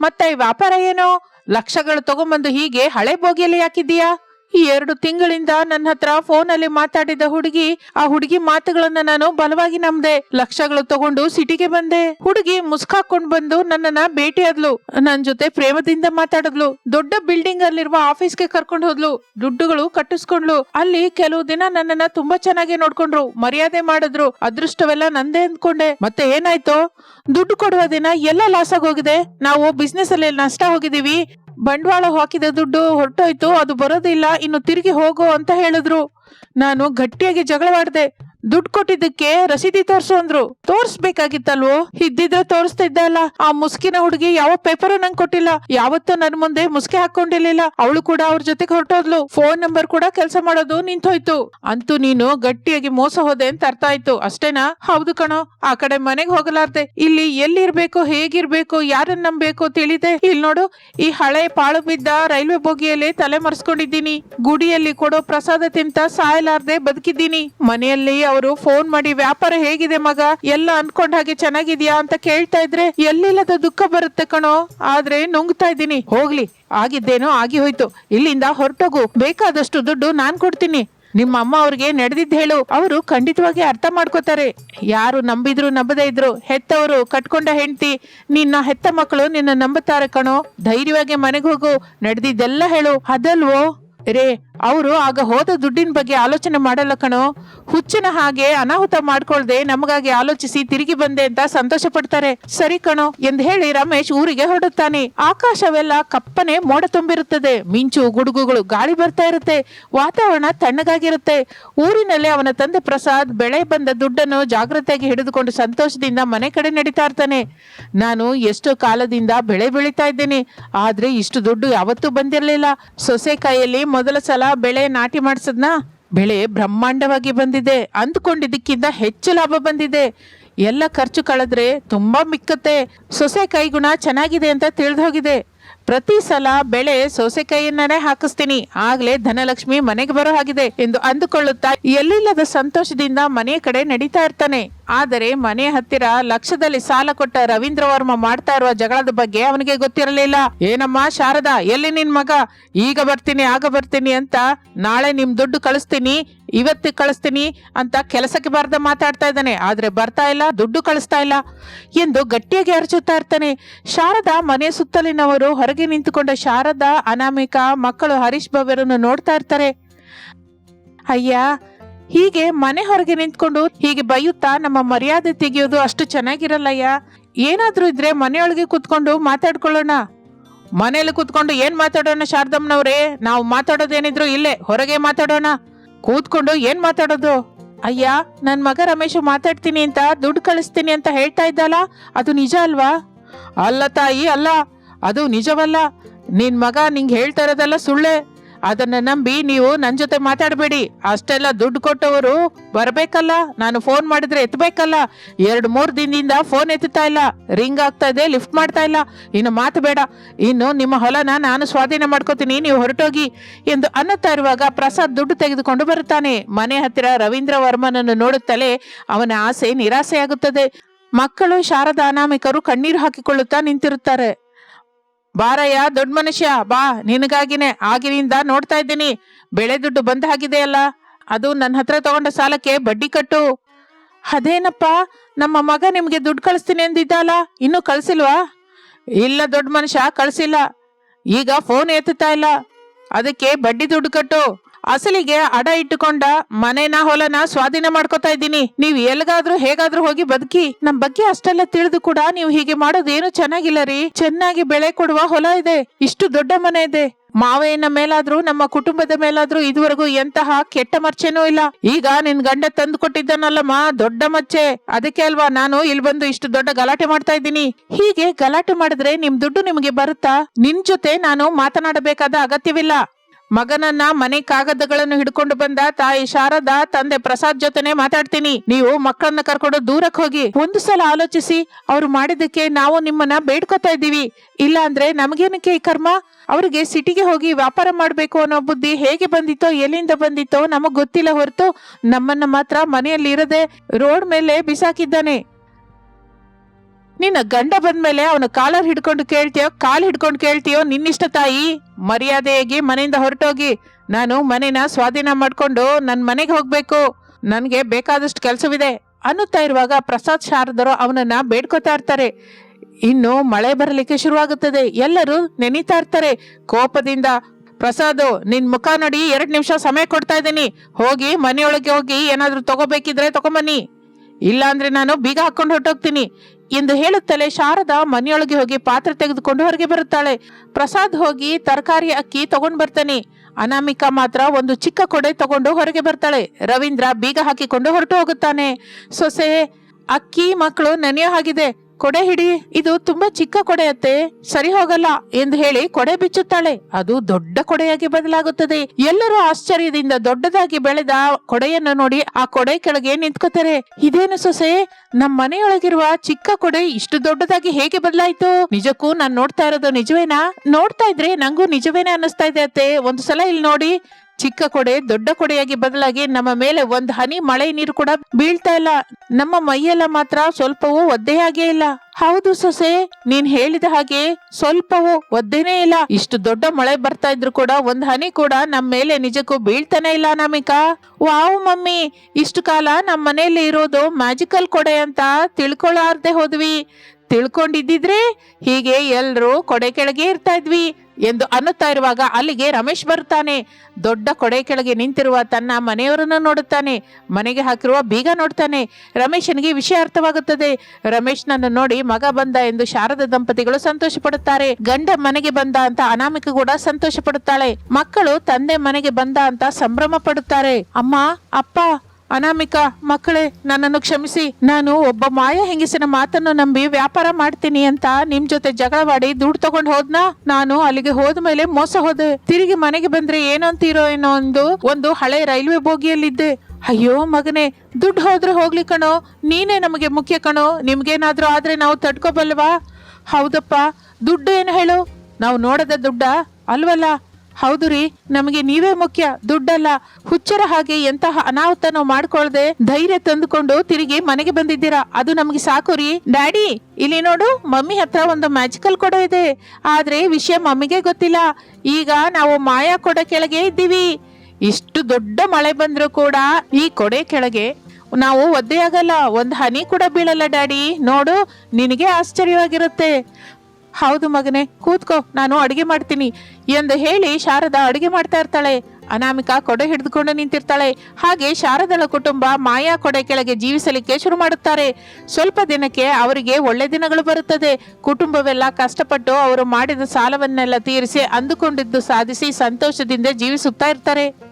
ಮತ್ತೆ ವ್ಯಾಪಾರ ಏನು? ಲಕ್ಷಗಳು ತಗೊಂಬಂದು ಹೀಗೆ ಹಳೆ ಬೋಗಿಯಲ್ಲಿ ಹಾಕಿದ್ದೀಯಾ? ಈ ಎರಡು ತಿಂಗಳಿಂದ ನನ್ನ ಹತ್ರ ಫೋನಲ್ಲಿ ಮಾತಾಡಿದ ಹುಡುಗಿ, ಆ ಹುಡುಗಿ ಮಾತುಗಳನ್ನ ನಾನು ಬಲವಾಗಿ ನಂಬ್ದೆ, ಲಕ್ಷಗಳು ತಗೊಂಡು ಸಿಟಿಗೆ ಬಂದೆ. ಹುಡುಗಿ ಮುಸ್ಕಾಕೊಂಡ್ ಬಂದು ನನ್ನನ್ನ ಭೇಟಿಯಾದ್ಲು. ನನ್ ಜೊತೆ ಪ್ರೇಮದಿಂದ ಮಾತಾಡಿದ್ಲು. ದೊಡ್ಡ ಬಿಲ್ಡಿಂಗ್ ಅಲ್ಲಿರುವ ಆಫೀಸ್ಗೆ ಕರ್ಕೊಂಡು ಹೋದ್ಲು. ದುಡ್ಡುಗಳು ಕಟ್ಟಿಸ್ಕೊಂಡ್ಲು. ಅಲ್ಲಿ ಕೆಲವು ದಿನ ನನ್ನನ್ನ ತುಂಬಾ ಚೆನ್ನಾಗಿ ನೋಡ್ಕೊಂಡ್ರು. ಮರ್ಯಾದೆ ಮಾಡಿದ್ರು. ಅದೃಷ್ಟವೆಲ್ಲ ನಂದೇ ಅಂದ್ಕೊಂಡೆ. ಮತ್ತೆ ಏನಾಯ್ತು? ದುಡ್ಡು ಕೊಡುವ ದಿನ ಎಲ್ಲ ಲಾಸ್ ಆಗೋಗಿದೆ. ನಾವು ಬಿಸ್ನೆಸ್ ಅಲ್ಲಿ ನಷ್ಟ ಹೋಗಿದೀವಿ ಬಂಡವಾಳ ಹಾಕಿದ ದುಡ್ಡು ಹೊರಟೋಯ್ತು ಅದು ಬರೋದಿಲ್ಲ ಇನ್ನು ತಿರುಗಿ ಹೋಗು ಅಂತ ಹೇಳಿದ್ರು. ನಾನು ಗಟ್ಟಿಯಾಗಿ ಜಗಳವಾಡ್ದೆ. ದುಡ್ಡು ಕೊಟ್ಟಿದ್ದಕ್ಕೆ ರಸೀದಿ ತೋರ್ಸು ಅಂದ್ರು. ತೋರ್ಸ್ಬೇಕಾಗಿತ್ತಲ್ವೋ? ಇದ್ದಿದ್ರೆ ತೋರಿಸ್ತಾ ಇದ್ದ ಅಲ್ಲ ಆ ಮುಸ್ಕಿನ ಹುಡುಗಿ ಯಾವ ಪೇಪರ್ ನಂಗೆ ಕೊಟ್ಟಿಲ್ಲ. ಯಾವತ್ತೂ ನನ್ ಮುಂದೆ ಮುಸ್ಕೆ ಹಾಕೊಂಡಿರ್ಲಿಲ್ಲ. ಅವಳು ಕೂಡ ಅವ್ರ ಜೊತೆಗೆ ಹೊರಟೋದ್ಲು. ಫೋನ್ ನಂಬರ್ ಕೂಡ ಕೆಲಸ ಮಾಡೋದು ನಿಂತೋಯ್ತು. ಅಂತೂ ನೀನು ಗಟ್ಟಿಯಾಗಿ ಮೋಸ ಹೋದೆ ಅಂತ ಅರ್ಥ ಆಯ್ತು. ಅಷ್ಟೇನಾ? ಹೌದು ಕಣೋ. ಆ ಕಡೆ ಮನೆಗೆ ಹೋಗಲಾರ್ದೆ. ಇಲ್ಲಿ ಎಲ್ಲಿರ್ಬೇಕು, ಹೇಗಿರ್ಬೇಕು ಯಾರನ್ನ ನಂಬೇಕು ತಿಳಿದೆ. ಇಲ್ಲಿ ನೋಡು, ಈ ಹಳೆ ಪಾಳು ಬಿದ್ದ ರೈಲ್ವೆ ಬೋಗಿಯಲ್ಲಿ ತಲೆ ಮರೆಸ್ಕೊಂಡಿದ್ದೀನಿ. ಗುಡಿಯಲ್ಲಿ ಕೊಡೋ ಪ್ರಸಾದ ತಿಂತ ಸಾಯಲಾರ್ದೆ ಬದುಕಿದ್ದೀನಿ. ಮನೆಯಲ್ಲಿ ಅವರು ಫೋನ್ ಮಾಡಿ, ವ್ಯಾಪಾರ ಹೇಗಿದೆ ಮಗ? ಎಲ್ಲ ಅನ್ಕೊಂಡ್ ಹಾಗೆ ಚೆನ್ನಾಗಿದ್ಯಾ? ಅಂತ ಕೇಳ್ತಾ ಇದ್ರೆ, ಎಲ್ಲಿಲ್ಲದ ದುಃಖ ಬರುತ್ತೆ ಕಣೋ. ಆದ್ರೆ ನುಂಗ್ತಾ ಇದ್ದೀನಿ. ಹೋಗ್ಲಿ. ಆಗಿದ್ದೇನೋ ಆಗಿ ಹೋಯ್ತು. ಇಲ್ಲಿಂದ ಹೊರಟೋಗು. ಬೇಕಾದಷ್ಟು ದುಡ್ಡು ನಾನ್ ಕೊಡ್ತೀನಿ. ನಿಮ್ಮ ಅಮ್ಮ ಅವ್ರಿಗೆ ನಡೆದಿದ್ದು ಹೇಳು. ಅವರು ಖಂಡಿತವಾಗಿ ಅರ್ಥ ಮಾಡ್ಕೋತಾರೆ. ಯಾರು ನಂಬಿದ್ರು ನಂಬದೇ ಇದ್ರು. ಹೆತ್ತವರು, ಕಟ್ಕೊಂಡ ಹೆಂಡತಿ, ನಿನ್ನ ಹೆತ್ತ ಮಕ್ಕಳು ನಿನ್ನ ನಂಬುತ್ತಾರೆ ಕಣೋ. ಧೈರ್ಯವಾಗಿ ಮನೆಗೆ ಹೋಗು. ನಡೆದಿದ್ದೆಲ್ಲ ಹೇಳು. ಅದಲ್ವೋ? ರೇ ಅವರು ಆಗ ಹೋದ ದುಡ್ಡಿನ ಬಗ್ಗೆ ಆಲೋಚನೆ ಮಾಡಲ್ಲ ಕಣೋ. ಹುಚ್ಚಿನ ಹಾಗೆ ಅನಾಹುತ ಮಾಡ್ಕೊಳ್ದೆ ನಮಗಾಗಿ ಆಲೋಚಿಸಿ ತಿರುಗಿ ಬಂದೆ ಅಂತ ಸಂತೋಷ ಪಡ್ತಾರೆ. ಸರಿ ಕಣೋ ಎಂದು ಹೇಳಿ ರಮೇಶ್ ಊರಿಗೆ ಹೊರಡುತ್ತಾನೆ. ಆಕಾಶವೆಲ್ಲ ಕಪ್ಪನೆ ಮೋಡ ತುಂಬಿರುತ್ತದೆ. ಮಿಂಚು ಗುಡುಗುಗಳು ಗಾಳಿ ಬರ್ತಾ ಇರುತ್ತೆ. ವಾತಾವರಣ ತಣ್ಣಗಾಗಿರುತ್ತೆ. ಊರಿನಲ್ಲಿ ಅವನ ತಂದೆ ಪ್ರಸಾದ್ ಬೆಳೆ ಬಂದ ದುಡ್ಡನ್ನು ಜಾಗ್ರತೆಯಾಗಿ ಹಿಡಿದುಕೊಂಡು ಸಂತೋಷದಿಂದ ಮನೆ ಕಡೆ ನಡೀತಾ ಇರ್ತಾನೆ. ನಾನು ಎಷ್ಟು ಕಾಲದಿಂದ ಬೆಳೆ ಬೆಳೀತಾ ಇದ್ದೇನೆ. ಆದ್ರೆ ಇಷ್ಟು ದುಡ್ಡು ಯಾವತ್ತೂ ಬಂದಿರಲಿಲ್ಲ. ಸೊಸೆ ಮೊದಲ ಸಲ ಬೆಳೆ ನಾಟಿ ಮಾಡಿಸದ್ನ? ಬೆಳೆ ಬ್ರಹ್ಮಾಂಡವಾಗಿ ಬಂದಿದೆ. ಅಂದ್ಕೊಂಡಿದ್ದಕ್ಕಿಂತ ಹೆಚ್ಚು ಲಾಭ ಬಂದಿದೆ. ಎಲ್ಲ ಖರ್ಚು ಕಳೆದ್ರೆ ತುಂಬಾ ಮಿಕ್ಕತ್ತೆ. ಸೊಸೆ ಕೈಗುಣ ಚೆನ್ನಾಗಿದೆ ಅಂತ ತಿಳಿದು ಹೋಗಿದೆ ಪ್ರತಿ ಸಲ ಬೆಳೆ ಸೊಸೆ ಕೈಯನ್ನೇ ಹಾಕಿಸ್ತೀನಿ. ಆಗ್ಲೇ ಧನಲಕ್ಷ್ಮಿ ಮನೆಗೆ ಬರೋ ಹಾಗಿದೆ ಎಂದು ಅಂದುಕೊಳ್ಳುತ್ತಾ ಎಲ್ಲಿಲ್ಲದ ಸಂತೋಷದಿಂದ ಮನೆಯ ಕಡೆ ನಡೀತಾ ಇರ್ತಾನೆ. ಆದರೆ ಮನೆ ಹತ್ತಿರ ಲಕ್ಷದಲ್ಲಿ ಸಾಲ ಕೊಟ್ಟ ರವೀಂದ್ರ ವರ್ಮ ಮಾಡ್ತಾ ಇರುವ ಜಗಳದ ಬಗ್ಗೆ ಅವನಿಗೆ ಗೊತ್ತಿರಲಿಲ್ಲ. ಏನಮ್ಮ ಶಾರದಾ, ಎಲ್ಲಿ ನಿನ್ ಮಗ? ಈಗ ಬರ್ತೀನಿ, ಆಗ ಬರ್ತೀನಿ ಅಂತ ನಾಳೆ ನಿಮ್ ದುಡ್ಡು ಕಳಿಸ್ತೀನಿ, ಇವತ್ತು ಕಳಿಸ್ತೀನಿ ಅಂತ ಕೆಲಸಕ್ಕೆ ಬಾರ್ದ ಮಾತಾಡ್ತಾ ಇದ್ದಾನೆ. ಆದ್ರೆ ಬರ್ತಾ ಇಲ್ಲ, ದುಡ್ಡು ಕಳಿಸ್ತಾ ಇಲ್ಲ. ಎಂದು ಗಟ್ಟಿಯಾಗಿ ಅರಚುತ್ತಾ ಇರ್ತಾನೆ. ಶಾರದಾ ಮನೆ ಸುತ್ತಲಿನವರು ಹೊರಗೆ ನಿಂತುಕೊಂಡ ಶಾರದಾ ಅನಾಮಿಕಾ ಮಕ್ಕಳು ಹರೀಶ್ ಬಾಬರನ್ನು ನೋಡ್ತಾ ಇರ್ತಾರೆ. ಅಯ್ಯ ಹೀಗೆ ಮನೆ ಹೊರಗೆ ನಿಂತ್ಕೊಂಡು ಹೀಗೆ ಬೈಯುತ್ತಾ ನಮ್ಮ ಮರ್ಯಾದೆ ತೆಗೆಯೋದು ಅಷ್ಟು ಚೆನ್ನಾಗಿರಲ್ಲಯ್ಯ? ಏನಾದ್ರೂ ಇದ್ರೆ ಮನೆಯೊಳಗೆ ಕೂತ್ಕೊಂಡು ಮಾತಾಡ್ಕೊಳ್ಳೋಣ. ಮನೇಲಿ ಕುತ್ಕೊಂಡು ಏನ್ ಮಾತಾಡೋಣ ಶಾರದಮ್ಮನವ್ರೆ? ನಾವು ಮಾತಾಡೋದೇನಿದ್ರು ಇಲ್ಲೇ, ಹೊರಗೆ ಮಾತಾಡೋಣ. ಕೂತ್ಕೊಂಡು ಏನ್ ಮಾತಾಡೋದು? ಅಯ್ಯ, ನನ್ ಮಗ ರಮೇಶ್ ಮಾತಾಡ್ತೀನಿ ಅಂತ ದುಡ್ಡು ಕಳಿಸ್ತೀನಿ ಅಂತ ಹೇಳ್ತಾ ಇದ್ದಲ್ಲ ಅದು ನಿಜ ಅಲ್ವಾ? ಅಲ್ಲ ತಾಯಿ, ಅಲ್ಲ. ಅದು ನಿಜವಲ್ಲ. ನಿನ್ ಮಗ ನಿಂಗೆ ಹೇಳ್ತಾ ಇರೋದಲ್ಲ ಸುಳ್ಳೆ. ಅದನ್ನ ನಂಬಿ ನೀವು ನನ್ನ ಜೊತೆ ಮಾತಾಡಬೇಡಿ. ಅಷ್ಟೆಲ್ಲ ದುಡ್ಡು ಕೊಟ್ಟವರು ಬರಬೇಕಲ್ಲ? ನಾನು ಫೋನ್ ಮಾಡಿದ್ರೆ ಎತ್ತಬೇಕಲ್ಲ ಎರಡು ಮೂರು ದಿನದಿಂದ ಫೋನ್ ಎತ್ತುತ್ತಾ ಇಲ್ಲ. ರಿಂಗ್ ಆಗ್ತಾ ಇದೆ ಲಿಫ್ಟ್ ಮಾಡ್ತಾ ಇಲ್ಲ. ಇನ್ನು ಮಾತು ಬೇಡ. ಇನ್ನು ನಿಮ್ಮ ಹೊಲನ ನಾನು ಸ್ವಾಧೀನ ಮಾಡ್ಕೋತೀನಿ. ನೀವು ಹೊರಟೋಗಿ ಎಂದು ಅನ್ನುತ್ತಾ ಇರುವಾಗ ಪ್ರಸಾದ್ ದುಡ್ಡು ತೆಗೆದುಕೊಂಡು ಬರುತ್ತಾನೆ. ಮನೆ ಹತ್ತಿರ ರವೀಂದ್ರ ವರ್ಮನನ್ನು ನೋಡುತ್ತಲೇ ಅವನ ಆಸೆ ನಿರಾಸೆಯಾಗುತ್ತದೆ. ಮಕ್ಕಳು ಶಾರದಾ ಅನಾಮಿಕರು ಕಣ್ಣೀರು ಹಾಕಿಕೊಳ್ಳುತ್ತಾ ನಿಂತಿರುತ್ತಾರೆ. ಬಾರಯ್ಯ, ದೊಡ್ಡ ಮನುಷ್ಯ, ಬಾ, ನಿನಗಾಗಿನೇ, ಆಗಿನಿಂದ ನೋಡ್ತಾ ಇದ್ದೀನಿ. ಬೆಳೆ ದುಡ್ಡು ಬಂದ ಹಾಗಿದೆಯಲ್ಲ? ಅದು ನನ್ನ ಹತ್ರ ತಗೊಂಡ ಸಾಲಕ್ಕೆ ಬಡ್ಡಿ ಕಟ್ಟು. ಅದೇನಪ್ಪ, ನಮ್ಮ ಮಗ ನಿಮ್ಗೆ ದುಡ್ಡು ಕಳಿಸ್ತೀನಿ ಅಂದಿದ್ದಲ್ಲ ಇನ್ನೂ ಕಳ್ಸಿಲ್ವಾ? ಇಲ್ಲ, ದೊಡ್ಡ ಮನುಷ್ಯ, ಕಳ್ಸಿಲ್ಲ. ಈಗ ಫೋನ್ ಎತ್ತುತ್ತಾ ಇಲ್ಲ. ಅದಕ್ಕೆ ಬಡ್ಡಿ ದುಡ್ಡು ಕಟ್ಟು. ಅಸಲಿಗೆ ಅಡ ಇಟ್ಟುಕೊಂಡ ಮನೆನ ಹೊಲನ ಸ್ವಾಧೀನ ಮಾಡ್ಕೋತಾ ಇದ್ದೀನಿ. ನೀವ್ ಎಲ್ಗಾದ್ರೂ ಹೇಗಾದ್ರೂ ಹೋಗಿ ಬದುಕಿ, ನಮ್ ಬಗ್ಗೆ ಅಷ್ಟೆಲ್ಲ ತಿಳಿದು ಕೂಡ ನೀವು ಹೀಗೆ ಮಾಡೋದೇನು ಚೆನ್ನಾಗಿಲ್ಲ ರೀ. ಚೆನ್ನಾಗಿ ಬೆಳೆ ಕೊಡುವ ಹೊಲ ಇದೆ, ಇಷ್ಟು ದೊಡ್ಡ ಮನೆ ಇದೆ. ಮಾವೆಯನ್ನ ಮೇಲಾದ್ರೂ, ನಮ್ಮ ಕುಟುಂಬದ ಮೇಲಾದ್ರೂ ಇದುವರೆಗೂ ಎಂತಹ ಕೆಟ್ಟ ಮರ್ಚೆನೂ ಇಲ್ಲ. ಈಗ ನಿನ್ ಗಂಡ ತಂದು ಕೊಟ್ಟಿದ್ದಾನಲ್ಲಮ್ಮ, ದೊಡ್ಡ ಮಚ್ಚೆ ಅದಕ್ಕೆ ಅಲ್ವಾ ನಾನು ಇಲ್ಲಿ ಬಂದು ಇಷ್ಟು ದೊಡ್ಡ ಗಲಾಟೆ ಮಾಡ್ತಾ ಇದ್ದೀನಿ. ಹೀಗೆ ಗಲಾಟೆ ಮಾಡಿದ್ರೆ ನಿಮ್ ದುಡ್ಡು ನಿಮಗೆ ಬರುತ್ತಾ? ನಿನ್ ಜೊತೆ ನಾನು ಮಾತನಾಡಬೇಕಾದ ಅಗತ್ಯವಿಲ್ಲ. ಮಗನನ್ನ ಮನೆ ಕಾಗದಗಳನ್ನು ಹಿಡ್ಕೊಂಡು ಬಂದ ತಾಯಿ ಶಾರದಾ ತಂದೆ ಪ್ರಸಾದ್ ಜೊತೆನೆ ಮಾತಾಡ್ತೀನಿ. ನೀವು ಮಕ್ಕಳನ್ನ ಕರ್ಕೊಂಡು ದೂರಕ್ಕೆ ಹೋಗಿ ಒಂದು ಸಲ ಆಲೋಚಿಸಿ, ಅವ್ರು ಮಾಡಿದಕ್ಕೆ ನಾವು ನಿಮ್ಮನ್ನ ಬೇಡ್ಕೊತಾ ಇದ್ದೀವಿ. ಇಲ್ಲ ಅಂದ್ರೆ ನಮಗೇನಕ್ಕೆ ಈ ಕರ್ಮ? ಅವ್ರಿಗೆ ಸಿಟಿಗೆ ಹೋಗಿ ವ್ಯಾಪಾರ ಮಾಡ್ಬೇಕು ಅನ್ನೋ ಬುದ್ಧಿ ಹೇಗೆ ಬಂದಿತ್ತೋ, ಎಲ್ಲಿಂದ ಬಂದಿತ್ತೋ ನಮಗ್ ಗೊತ್ತಿಲ್ಲ ಹೊರತು ನಮ್ಮನ್ನ ಮಾತ್ರ ಮನೆಯಲ್ಲಿ ಇರದೆ ರೋಡ್ ಮೇಲೆ ಬಿಸಾಕಿದ್ದಾನೆ. ನಿನ್ನ ಗಂಡ ಬಂದ್ಮೇಲೆ ಅವನ ಕಾಲರ್ ಹಿಡ್ಕೊಂಡು ಕೇಳ್ತೀಯೋ, ಕಾಲು ಹಿಡ್ಕೊಂಡು ಕೇಳ್ತೀಯೋ ನಿನ್ನಿಷ್ಟ ತಾಯಿ? ಮರ್ಯಾದೆಯಾಗಿ ಮನೆಯಿಂದ ಹೊರಟೋಗಿ, ನಾನು ಮನೆನ ಸ್ವಾಧೀನ ಮಾಡ್ಕೊಂಡು ನನ್ನ ಮನೆಗೆ ಹೋಗ್ಬೇಕು. ನನಗೆ ಬೇಕಾದಷ್ಟು ಕೆಲಸವಿದೆ ಅನ್ನುತ್ತಾ ಇರುವಾಗ ಪ್ರಸಾದ್ ಶಾರದರು ಅವನನ್ನ ಬೇಡ್ಕೊತಾ ಇರ್ತಾರೆ. ಇನ್ನು ಮಳೆ ಬರಲಿಕ್ಕೆ ಶುರುವಾಗುತ್ತದೆ. ಎಲ್ಲರೂ ನೆನೀತಾ ಇರ್ತಾರೆ. ಕೋಪದಿಂದ, ಪ್ರಸಾದ್, ನಿನ್ ಮುಖ ನೋಡಿ ಎರಡು ನಿಮಿಷ ಸಮಯ ಕೊಡ್ತಾ ಇದ್ದೀನಿ. ಹೋಗಿ ಮನೆಯೊಳಗೆ ಹೋಗಿ ಏನಾದ್ರೂ ತಗೋಬೇಕಿದ್ರೆ ತಗೊಂಬನ್ನಿ. ಇಲ್ಲ ಅಂದ್ರೆ ನಾನು ಬೀಗ ಹಾಕೊಂಡು ಹೊರಟೋಗ್ತೀನಿ. ಎಂದು ಹೇಳುತ್ತಲೇ ಶಾರದಾ ಮನೆಯೊಳಗೆ ಹೋಗಿ ಪಾತ್ರೆ ತೆಗೆದುಕೊಂಡು ಹೊರಗೆ ಬರುತ್ತಾಳೆ. ಪ್ರಸಾದ್ ಹೋಗಿ ತರಕಾರಿ ಅಕ್ಕಿ ತಗೊಂಡ್ ಬರ್ತಾನೆ. ಅನಾಮಿಕಾ ಮಾತ್ರ ಒಂದು ಚಿಕ್ಕ ಕೊಡೆ ತಗೊಂಡು ಹೊರಗೆ ಬರ್ತಾಳೆ. ರವೀಂದ್ರ ಬೀಗ ಹಾಕಿಕೊಂಡು ಹೊರಟು ಹೋಗುತ್ತಾನೆ. ಸೊಸೆ, ಅಕ್ಕಿ, ಮಕ್ಕಳು ನೆನೆಯೋ ಹಾಗಿದೆ. ಕೊಡೆ ಹಿಡಿ, ಇದು ತುಂಬಾ ಚಿಕ್ಕ ಕೊಡೆಯತ್ತೆ ಸರಿ ಹೋಗಲ್ಲ ಎಂದು ಹೇಳಿ ಕೊಡೆ ಬಿಚ್ಚುತ್ತಾಳೆ. ಅದು ದೊಡ್ಡ ಕೊಡೆಯಾಗಿ ಬದಲಾಗುತ್ತದೆ. ಎಲ್ಲರೂ ಆಶ್ಚರ್ಯದಿಂದ ದೊಡ್ಡದಾಗಿ ಬೆಳೆದ ಕೊಡೆಯನ್ನು ನೋಡಿ ಆ ಕೊಡೆ ಕೆಳಗೆ ನಿಂತ್ಕೋತಾರೆ. ಇದೇನು ಸೊಸೆ ನಮ್ಮ ಮನೆಯೊಳಗಿರುವ ಚಿಕ್ಕ ಕೊಡೆ ಇಷ್ಟು ದೊಡ್ಡದಾಗಿ ಹೇಗೆ ಬದಲಾಯ್ತು? ನಿಜಕ್ಕೂ ನಾನ್ ನೋಡ್ತಾ ಇರೋದು ನಿಜವೇನಾ? ನೋಡ್ತಾ ಇದ್ರೆ ನಂಗೂ ನಿಜವೇನೇ ಅನ್ನಿಸ್ತಾ ಇದೆ ಅತ್ತೆ. ಒಂದು ಸಲ ಇಲ್ಲಿ ನೋಡಿ ಚಿಕ್ಕ ಕೊಡೆ, ದೊಡ್ಡ ಕೊಡೆಯಾಗಿ ಬದಲಾಗಿ ನಮ್ಮ ಮೇಲೆ ಒಂದ್ ಹನಿ ಮಳೆ ನೀರು ಕೂಡ ಬೀಳ್ತಾ ಇಲ್ಲ. ನಮ್ಮ ಮೈಯೆಲ್ಲ ಮಾತ್ರ ಸ್ವಲ್ಪವೂ ಒದ್ದೆಯಾಗೇ ಇಲ್ಲ. ಹೌದು ಸೊಸೆ, ನೀನ್ ಹೇಳಿದ ಹಾಗೆ ಸ್ವಲ್ಪವೂ ಒದ್ದೇನೆ ಇಲ್ಲ. ಇಷ್ಟು ದೊಡ್ಡ ಮಳೆ ಬರ್ತಾ ಇದ್ರು ಕೂಡ ಒಂದ್ ಹನಿ ಕೂಡ ನಮ್ ಮೇಲೆ ನಿಜಕ್ಕೂ ಬೀಳ್ತಾನೆ ಇಲ್ಲ ನಮಿಕ. ವಾವ್ ಮಮ್ಮಿ, ಇಷ್ಟು ಕಾಲ ನಮ್ ಮನೆಯಲ್ಲಿ ಇರೋದು ಮ್ಯಾಜಿಕಲ್ ಕೊಡೆ ಅಂತ ತಿಳ್ಕೊಳಾರ್ದೆ ಹೋದ್ವಿ. ತಿಳ್ಕೊಂಡಿದ್ದಿದ್ರೆ ಹೀಗೆ ಎಲ್ರೂ ಕೊಡೆ ಕೆಳಗೆ ಇರ್ತಾ ಇದ್ವಿ. ಎಂದು ಅನ್ನುತ್ತಾ ಇರುವಾಗ ಅಲ್ಲಿಗೆ ರಮೇಶ್ ಬರುತ್ತಾನೆ. ದೊಡ್ಡ ಕೊಡೆ ಕೆಳಗೆ ನಿಂತಿರುವ ತನ್ನ ಮನೆಯವರನ್ನು ನೋಡುತ್ತಾನೆ. ಮನೆಗೆ ಹಾಕಿರುವ ಬೀಗ ನೋಡ್ತಾನೆ. ರಮೇಶನಿಗೆ ವಿಷಯ ಅರ್ಥವಾಗುತ್ತದೆ. ರಮೇಶ್ನನ್ನು ನೋಡಿ ಮಗ ಬಂದ ಎಂದು ಶಾರದ ದಂಪತಿಗಳು ಸಂತೋಷ ಪಡುತ್ತಾರೆ ಗಂಡ ಮನೆಗೆ ಬಂದ ಅಂತ ಅನಾಮಿಕ ಕೂಡ ಸಂತೋಷ ಪಡುತ್ತಾಳೆ ಮಕ್ಕಳು ತಂದೆ ಮನೆಗೆ ಬಂದ ಅಂತ ಸಂಭ್ರಮ ಪಡುತ್ತಾರೆ. ಅಮ್ಮ, ಅಪ್ಪ ಅನಾಮಿಕಾ, ಮಕ್ಕಳೇ, ನನ್ನನ್ನು ಕ್ಷಮಿಸಿ. ನಾನು ಒಬ್ಬ ಮಾಯ ಹೆಂಗಸಿನ ಮಾತನ್ನು ನಂಬಿ ವ್ಯಾಪಾರ ಮಾಡ್ತೀನಿ ಅಂತ ನಿಮ್ ಜೊತೆ ಜಗಳವಾಡಿ ದುಡ್ಡು ತಗೊಂಡ್ ಹೋದ್ನಾ? ನಾನು ಅಲ್ಲಿಗೆ ಹೋದ್ಮೇಲೆ ಮೋಸ ಹೋದೆ. ತಿರುಗಿ ಮನೆಗೆ ಬಂದ್ರೆ ಏನಂತೀರೋ ಏನೋ ಒಂದು ಒಂದು ಹಳೆ ರೈಲ್ವೆ ಬೋಗಿಯಲ್ಲಿದ್ದೆ. ಅಯ್ಯೋ ಮಗನೇ, ದುಡ್ಡು ಹೋದ್ರೆ ಹೋಗ್ಲಿ ಕಣೋ. ನೀನೇ ನಮಗೆ ಮುಖ್ಯ ಕಣೋ. ನಿಮ್ಗೇನಾದ್ರೂ ಆದ್ರೆ ನಾವು ತಡ್ಕೋಬಲ್ವಾ? ಹೌದಪ್ಪ. ದುಡ್ಡು ಏನು ಹೇಳು? ನಾವು ನೋಡದ ದುಡ್ಡ? ಅಲ್ವಲ್ಲ. ಹೌದು ರೀ, ನಮಗೆ ನೀವೇ ಮುಖ್ಯ, ದುಡ್ಡಲ್ಲ. ಹುಚ್ಚರ ಹಾಗೆ ಎಂತಹ ಅನಾಹುತ ನಾವು ಮಾಡ್ಕೊಳ್ದೆ ಧೈರ್ಯ ತಂದುಕೊಂಡು ತಿರುಗಿ ಮನೆಗೆ ಬಂದಿದ್ದೀರಾ? ಅದು ನಮಗೆ ಸಾಕು ರೀ. ಡ್ಯಾಡಿ, ಇಲ್ಲಿ ನೋಡು, ಮಮ್ಮಿ ಹತ್ರ ಒಂದು ಮ್ಯಾಜಿಕಲ್ ಕೊಡ ಇದೆ. ಆದ್ರೆ ವಿಷಯ ಮಮ್ಮಿಗೆ ಗೊತ್ತಿಲ್ಲ. ಈಗ ನಾವು ಮಾಯಾ ಕೊಡ ಕೆಳಗೆ ಇದ್ದೀವಿ. ಇಷ್ಟು ದೊಡ್ಡ ಮಳೆ ಬಂದ್ರು ಕೂಡ ಈ ಕೊಡೆ ಕೆಳಗೆ ನಾವು ಒದ್ದೆಯಾಗಲ್ಲ ಒಂದು ಹನಿ ಕೂಡ ಬೀಳಲ್ಲ ಡ್ಯಾಡಿ. ನೋಡು, ನಿನಗೆ ಆಶ್ಚರ್ಯವಾಗಿರುತ್ತೆ. ಹೌದು ಮಗನೇ, ಕೂತ್ಕೋ, ನಾನು ಅಡುಗೆ ಮಾಡ್ತೀನಿ ಎಂದು ಹೇಳಿ ಶಾರದಾ ಅಡುಗೆ ಮಾಡ್ತಾ ಇರ್ತಾಳೆ. ಅನಾಮಿಕಾ ಕೊಡೆ ಹಿಡಿದುಕೊಂಡು ನಿಂತಿರ್ತಾಳೆ. ಹಾಗೆ ಶಾರದಳ ಕುಟುಂಬ ಮಾಯಾ ಕೊಡೆ ಕೆಳಗೆ ಜೀವಿಸಲಿಕ್ಕೆ ಶುರು ಮಾಡುತ್ತಾರೆ. ಸ್ವಲ್ಪ ದಿನಕ್ಕೆ ಅವರಿಗೆ ಒಳ್ಳೆ ದಿನಗಳು ಬರುತ್ತದೆ. ಕುಟುಂಬವೆಲ್ಲ ಕಷ್ಟಪಟ್ಟು ಅವರು ಮಾಡಿದ ಸಾಲವನ್ನೆಲ್ಲ ತೀರಿಸಿ ಅಂದುಕೊಂಡಿದ್ದು ಸಾಧಿಸಿ ಸಂತೋಷದಿಂದ ಜೀವಿಸುತ್ತಾ ಇರ್ತಾರೆ.